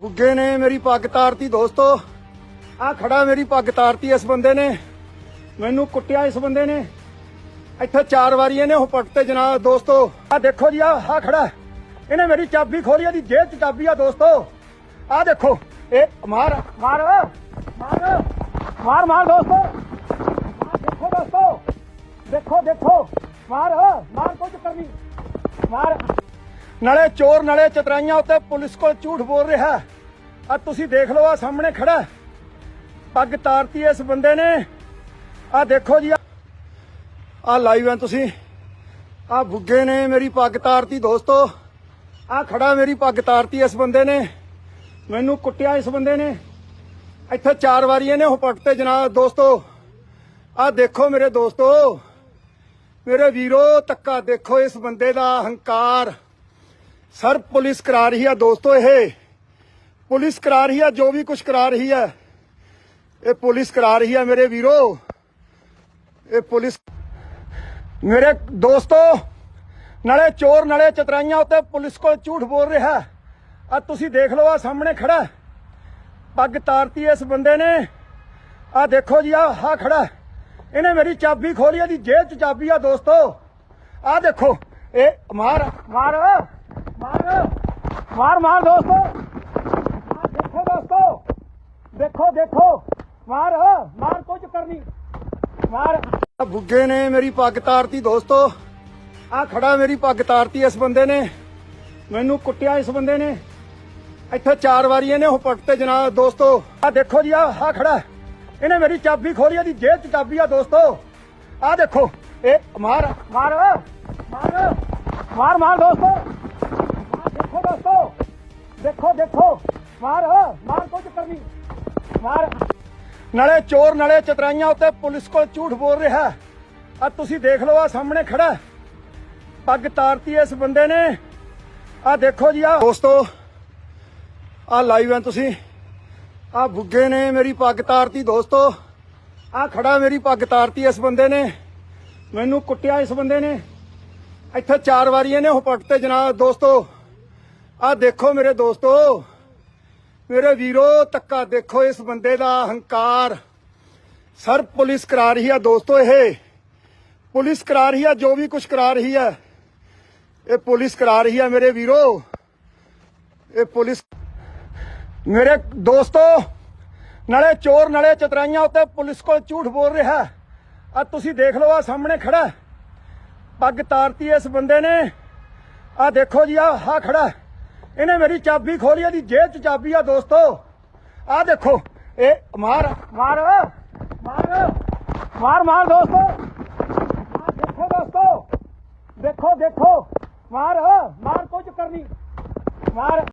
ਗੁੱਗੇ ਨੇ ਮੇਰੀ ਪੱਗ ਤਾਰਤੀ ਦੋਸਤੋ। ਆ ਖੜਾ ਮੇਰੀ ਪੱਗ ਤਾਰਤੀ ਇਸ ਬੰਦੇ ਨੇ। ਮੈਨੂੰ ਕੁੱਟਿਆ ਇਸ ਬੰਦੇ ਨੇ। ਇੱਥੇ ਚਾਰ ਵਾਰੀ ਇਹਨੇ ਉਹ ਪੱਟ ਤੇ ਜਨਾਬ ਦੋਸਤੋ। ਆ ਦੇਖੋ ਜੀ, ਆ ਆ ਖੜਾ। ਇਹਨੇ ਮੇਰੀ ਚਾਬੀ ਖੋਲੀ, ਇਹਦੀ ਜੇਬ 'ਚ ਚਾਬੀ ਆ ਦੋਸਤੋ। ਆ ਦੇਖੋ, ਇਹ ਮਾਰ ਮਾਰ ਮਾਰ ਮਾਰ ਮਾਰ ਦੋਸਤੋ। ਦੇਖੋ ਦੋਸਤੋ। ਦੇਖੋ ਦੇਖੋ। ਮਾਰ ਮਾਰ, ਕੋਈ ਚੱਕਰ ਨਹੀਂ। ਮਾਰ। ਨਾਲੇ ਚੋਰ ਨਾਲੇ ਚਤਰਾਈਆਂ ਉੱਤੇ ਪੁਲਿਸ ਕੋਲ ਝੂਠ ਬੋਲ ਰਿਹਾ ਆ ਤੁਸੀਂ ਦੇਖ ਲਓ ਆ ਸਾਹਮਣੇ ਖੜਾ ਪੱਗ ਤਾਰਤੀ ਇਸ ਬੰਦੇ ਨੇ। ਆ ਦੇਖੋ ਜੀ ਆ ਲਾਈਵ ਹੈ ਤੁਸੀਂ। ਆ ਬੁੱਗੇ ਨੇ ਮੇਰੀ ਪੱਗ ਤਾਰਤੀ ਦੋਸਤੋ। ਆ ਖੜਾ ਮੇਰੀ ਪੱਗ ਤਾਰਤੀ ਇਸ ਬੰਦੇ ਨੇ। ਮੈਨੂੰ ਕੁੱਟਿਆ ਇਸ ਬੰਦੇ ਨੇ। ਇੱਥੇ ਚਾਰ ਵਾਰੀ ਇਹਨੇ ਉਹ ਪੱਟ ਤੇ ਜਨਾਬ ਦੋਸਤੋ ਆ ਦੇਖੋ ਮੇਰੇ ਦੋਸਤੋ। ਮੇਰੇ ਵੀਰੋ ਤੱਕਾ ਦੇਖੋ ਇਸ ਬੰਦੇ ਦਾ ਹੰਕਾਰ ਸਰ, ਪੁਲਿਸ ਕਰਾ ਰਹੀ ਆ ਦੋਸਤੋ ਇਹ। ਪੁਲਿਸ ਕਰਾ ਰਹੀ ਹੈ ਜੋ ਵੀ ਕੁਝ ਕਰਾ ਰਹੀ ਹੈ ਇਹ ਪੁਲਿਸ ਕਰਾ ਰਹੀ ਹੈ ਮੇਰੇ ਵੀਰੋ। ਇਹ ਪੁਲਿਸ ਮੇਰੇ ਦੋਸਤੋ, ਨਾਲੇ ਚੋਰ, ਨਾਲੇ ਚਤਰਾਈਆਂ ਉੱਤੇ ਪੁਲਿਸ ਕੋਲ ਝੂਠ ਬੋਲ ਰਿਹਾ। ਆ ਤੁਸੀਂ ਦੇਖ ਲਓ, ਆ ਸਾਹਮਣੇ ਖੜਾ ਪੱਗ ਤਾਰਤੀ ਇਸ ਬੰਦੇ ਨੇ। ਆ ਦੇਖੋ ਜੀ, ਆ ਆ ਖੜਾ ਇਹਨੇ ਮੇਰੀ ਚਾਬੀ ਖੋਲੀ, ਇਹਦੀ ਜੇਬ 'ਚ ਚਾਬੀ ਆ ਦੋਸਤੋ। ਆ ਦੇਖੋ, ਇਹ ਮਾਰ ਮਾਰ। ਮਾਰ। ਮਾਰ ਮਾਰ ਦੋਸਤੋ। ਦੇਖੋ ਦੋਸਤੋ। ਦੇਖੋ ਦੇਖੋ। ਮਾਰ ਮਾਰ ਕੋਈ ਚੱਕਰ ਨਹੀਂ ਮਾਰ ਬੁੱਗੇ ਨੇ ਮੇਰੀ ਪੱਗ ਤਾਰਤੀ ਦੋਸਤੋ। ਆ ਖੜਾ ਮੇਰੀ ਪੱਗ ਤਾਰਤੀ ਇਸ ਬੰਦੇ ਨੇ। ਮੈਨੂੰ ਕੁੱਟਿਆ ਇਸ ਬੰਦੇ ਨੇ। ਇੱਥੇ ਚਾਰ ਵਾਰੀ ਇਹਨੇ ਉਹ ਪੱਟ ਤੇ ਜਨਾਬ ਦੋਸਤੋ। ਆ ਦੇਖੋ ਜੀ ਆ ਆ ਖੜਾ। ਇਹਨੇ ਮੇਰੀ ਚਾਬੀ ਖੋਲੀ ਇਹਦੀ ਜੇਬ 'ਚ ਚਾਬੀ ਆ ਦੋਸਤੋ। ਆ ਦੇਖੋ। ਇਹ ਮਾਰ। ਮਾਰ ਮਾਰ ਮਾਰ ਮਾਰ ਦੋਸਤੋ। ਦੇਖੋ ਦੇਖੋ। ਮਾਰ ਮਾਰ ਕੋਈ ਚੱਕਰ ਨਹੀਂ ਮਾਰ। ਨਾਲੇ ਚੋਰ ਨਾਲੇ ਚਤਰਾਈਆਂ ਉੱਤੇ ਪੁਲਿਸ ਕੋਲ ਝੂਠ ਬੋਲ ਰਿਹਾ। ਆ ਤੁਸੀਂ ਦੇਖ ਲਓ ਆ ਸਾਹਮਣੇ ਖੜਾ ਪੱਗ ਤਾਰਤੀ ਇਸ ਬੰਦੇ ਨੇ। ਆ ਦੇਖੋ ਜੀ ਆ ਦੋਸਤੋ ਆ ਲਾਈਵ ਹੈ ਤੁਸੀਂ। ਆ ਬੁੱਗੇ ਨੇ ਮੇਰੀ ਪੱਗ ਤਾਰਤੀ, ਦੋਸਤੋ। ਆ ਖੜਾ ਮੇਰੀ ਪੱਗ ਤਾਰਤੀ ਇਸ ਬੰਦੇ ਨੇ। ਮੈਨੂੰ ਕੁੱਟਿਆ ਇਸ ਬੰਦੇ ਨੇ। ਇੱਥੇ ਚਾਰ ਵਾਰੀ ਇਹਨੇ ਉਹ ਪੱਟ ਤੇ ਜਨਾਬ, ਦੋਸਤੋ। ਆ ਦੇਖੋ ਮੇਰੇ ਦੋਸਤੋ, ਮੇਰੇ ਵੀਰੋ ਤੱਕਾ ਦੇਖੋ ਇਸ ਬੰਦੇ ਦਾ ਹੰਕਾਰ। ਸਰ, ਪੁਲਿਸ ਕਰਾ ਰਹੀ ਆ ਦੋਸਤੋ ਇਹ। ਪੁਲਿਸ ਕਰਾ ਰਹੀ ਹੈ ਜੋ ਵੀ ਕੁਝ ਕਰਾ ਰਹੀ ਹੈ ਇਹ ਪੁਲਿਸ ਕਰਾ ਰਹੀ ਹੈ ਮੇਰੇ ਵੀਰੋ। ਇਹ ਪੁਲਿਸ ਮੇਰੇ ਦੋਸਤੋ, ਨਾਲੇ ਚੋਰ ਨਾਲੇ ਚਤਰਾਈਆਂ ਉੱਤੇ ਪੁਲਿਸ ਕੋਲ ਝੂਠ ਬੋਲ ਰਿਹਾ। ਆ ਤੁਸੀਂ ਦੇਖ ਲਓ, ਆ ਸਾਹਮਣੇ ਖੜਾ। ਪੱਗ ਤਾਰਤੀ ਇਸ ਬੰਦੇ ਨੇ। ਆ ਦੇਖੋ ਜੀ, ਆ ਆ ਖੜਾ। ਇਹਨੇ ਮੇਰੀ ਚਾਬੀ ਖੋਲੀ, ਇਹਦੀ ਜੇਬ 'ਚ ਚਾਬੀ ਆ ਦੋਸਤੋ। ਆ ਦੇਖੋ, ਇਹ ਮਾਰ ਮਾਰ ਮਾਰ ਮਾਰ ਮਾਰ ਦੋਸਤੋ। ਦੇਖੋ ਦੋਸਤੋ, ਦੇਖੋ ਦੇਖੋ। ਮਾਰ ਮਾਰ ਕੋਈ ਚੱਕਰ ਨਹੀਂ। ਮਾਰ।